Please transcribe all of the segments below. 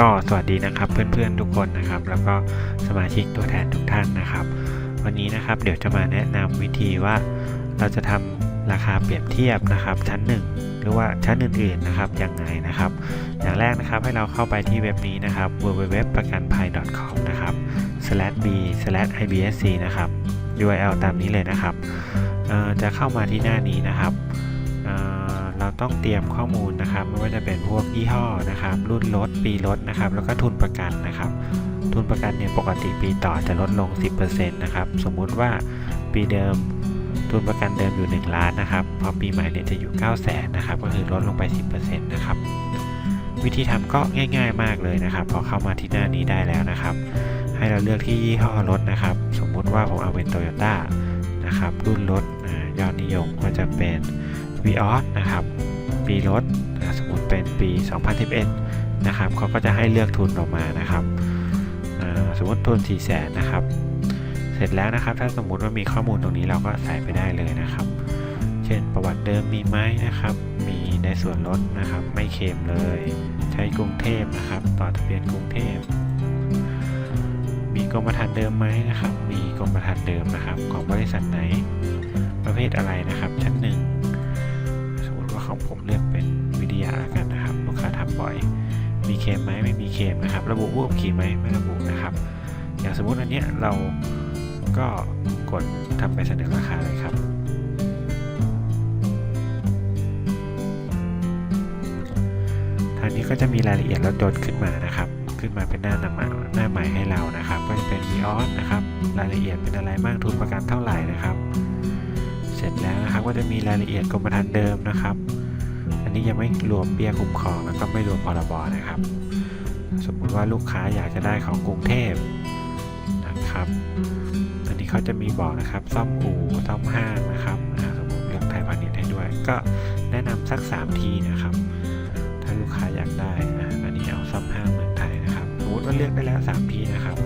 ก็สวัสดีนะครับเพื่อนๆทุกคนนะครับ แล้วก็สมาชิกตัวแทนทุกท่านนะครับ วันนี้นะครับเดี๋ยวจะมาแนะนำวิธีว่า เราจะทำราคาเปรียบเทียบนะครับ ชั้น 1 หรือว่าชั้นอื่นๆนะครับยังไงนะครับ อย่างแรกนะครับให้เราเข้าไปที่เว็บนี้นะครับ www ประกันภัย .com นะครับ /b/ibsc นะครับ URL ตามนี้เลยนะครับจะเข้ามาที่หน้านี้นะครับ เราต้องเตรียมข้อมูลนะครับ ไม่ว่าจะเป็นพวกยี่ห้อนะครับ รุ่นรถปีรถนะครับ แล้วก็ทุนประกันนะครับ ทุนประกันเนี่ยปกติปีต่อจะลดลง 10%นะครับ สมมุติว่าปีเดิมทุนประกันเดิมอยู่ 1 ล้านนะครับพอปีใหม่เนี่ยจะอยู่ 9 0 0 0 0นนะครับ ก็คือลดลงไป 10%นะครับ วิธีทำก็ง่าย ๆ มากเลยนะครับ พอเข้ามาที่หน้านี้ได้แล้วนะครับ ให้เราเลือกที่ยี่ห้อรถนะครับ สมมุติว่าผมเอาเป็น Toyota นะครับ รุ่นรถยอดนิยมก็จะเป็น v ีออนะครับ ปีรถสมมติเป็นปี 2011 นะครับเขาก็จะให้เลือกทุนออกมานะครับสมมติทุน 4 0 0 0 0นนะครับ เสร็จแล้วนะครับ ถ้าสมมุติว่ามีข้อมูลตรงนี้เราก็ใส่ไปได้เลยนะครับ เช่นประวัติเดิมมีไหมนะครับ มีในส่วนลดนะครับ ไม่เค็มเลย ใช้กรุงเทพนะครับ ต่อทะเบียนกรุงเทพ มีกรมธรรม์เดิมไหมนะครับ มีกรมธรรม์เดิมนะครับ ของบริษัทไหน ประเภทอะไรนะครับ ผมเลือกเป็นวิทยากันนะครับ ลูกค้าทำบ่อย มีเคลมไหมไม่มีเคลมนะครับ ระบุผู้ขับขี่ไหมไม่ระบุนะครับ อย่างสมมุติอันเนี้ยเราก็กดทำไปเสนอราคาเลยครับทางนี้ก็จะมีรายละเอียดรถยนต์ขึ้นมานะครับ ขึ้นมาเป็นหน้าหน้าใหม่หน้าใหม่ให้เรานะครับ ก็จะเป็น v ีออสนะครับ รายละเอียดเป็นอะไรบ้างทุนประกันเท่าไหร่นะครับ เสร็จแล้วนะครับก็จะมีรายละเอียดกรมธรรม์เดิมนะครับ อันนี้ยังไม่รวมเบี้ยคุ้มครองแล้วก็ไม่รวมพรบนะครับ สมมุติว่าลูกค้าอยากจะได้ของกรุงเทพนะครับอันนี้เขาจะมีบอกนะครับซ่อมอู่ซ่อมห้างนะครับสมมติเลือกไทยพาณิชย์ให้ด้วย ก็แนะนำสัก 3 ทีนะครับ ถ้าลูกค้าอยากได้อ่าอันนี้เอาซ่อมห้างเมืองไทยนะครับสมมติว่าเลือกได้แล้ว 3 ทีนะครับ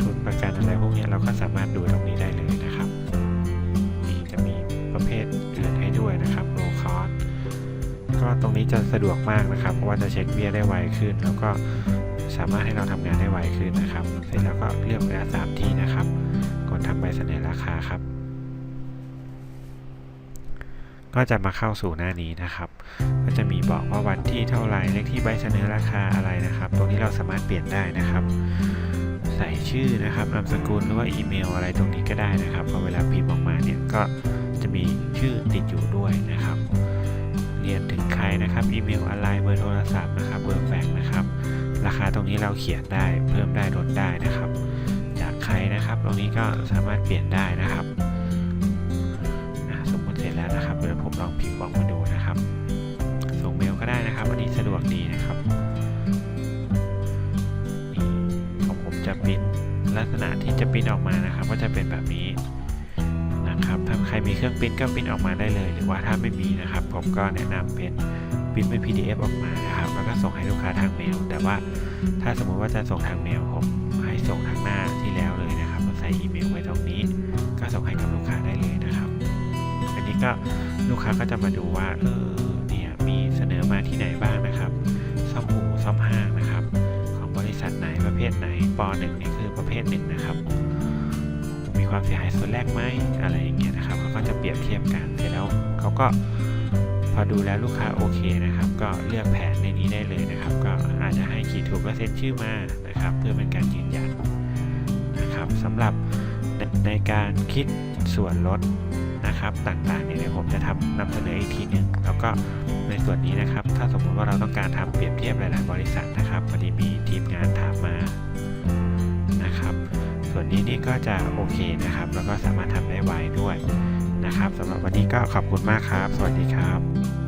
ทุนประกันอะไรพวกนี้เราก็สามารถดูตรงนี้ได้เลยนะครับ ก็ตรงนี้จะสะดวกมากนะครับ เพราะว่าจะเช็คเบี้ยได้ไวขึ้น แล้วก็สามารถให้เราทำงานได้ไวขึ้นนะครับ เสร็จแล้วก็เลือกไปแล้วสามทีนะครับ กดทำใบเสนอราคาครับ ก็จะมาเข้าสู่หน้านี้นะครับ ก็จะมีบอกว่าวันที่เท่าไหร่เลขที่ใบเสนอราคาอะไรนะครับ ตรงนี้เราสามารถเปลี่ยนได้นะครับ ใส่ชื่อนะครับนามสกุลหรือว่าอีเมลอะไรตรงนี้ก็ได้นะครับพอเวลาพิมพ์ออกมาเนี่ยก็จะมีชื่อติดอยู่ด้วยนะครับ เรียนถึงใครนะครับ อีเมลอะไรเบอร์โทรศัพท์นะครับ เบอร์แฟกซ์นะครับ ราคาตรงนี้เราเขียนได้ เพิ่มได้ลดได้นะครับ จากใครนะครับ ตรงนี้ก็สามารถเปลี่ยนได้นะครับอะสมมติเสร็จแล้วนะครับเดี๋ยวผมลองพิมพ์บอกมาดูนะครับ ส่งเมลก็ได้นะครับอันนี้สะดวกดีนะครับของผมจะปริ้นลักษณะที่จะปริ้นออกมานะครับ ก็จะเป็นแบบนี้ นะครับถ้าใครมีเครื่องปริ้นก็ปริ้นออกมาได้เลย หรือว่าถ้าไม่มีนะครับ ผมก็แนะนำเป็นปริ้นเป็น PDF ออกมานะครับ แล้วก็ส่งให้ลูกค้าทางเมล แต่ว่าถ้าสมมุติว่าจะส่งทางเมลผมให้ส่งทางหน้าที่แล้วเลยนะครับใส่อีเมลไว้ตรงนี้ ก็ส่งให้กับลูกค้าได้เลยนะครับ อันนี้ก็ลูกค้าก็จะมาดูว่าเออเนี่ยมีเสนอมาที่ไหนบ้างนะครับซ่อมอู่ซ่อมห้างนะครับ ของบริษัทไหนประเภทไหนปหนึ่งนี่คือประเภทหนึ่งนะครับ ความเสียหายส่วนแรกไหมอะไรอย่างเงี้ยนะครับเขาก็จะเปรียบเทียบกันเสร็จแล้วเขาก็พอดูแล้วลูกค้าโอเคนะครับ ก็เลือกแผนในนี้ได้เลยนะครับ ก็อาจจะให้ขีดถูกและเซ็นชื่อมานะครับ เพื่อเป็นการยืนยันนะครับสำหรับในในการคิดส่วนลดนะครับต่างๆเนี่ยผมจะทำนำเสนออีกทีหนึ่งแล้วก็ในส่วนนี้นะครับ ถ้าสมมุติว่าเราต้องการทำเปรียบเทียบหลาย ๆ บริษัทนะครับพอดีมีทีมงานถามมา ส่วนนี้นี่ก็จะโอเคนะครับ แล้วก็สามารถทำได้ไวด้วยนะครับสำหรับวันนี้ก็ขอบคุณมากครับ สวัสดีครับ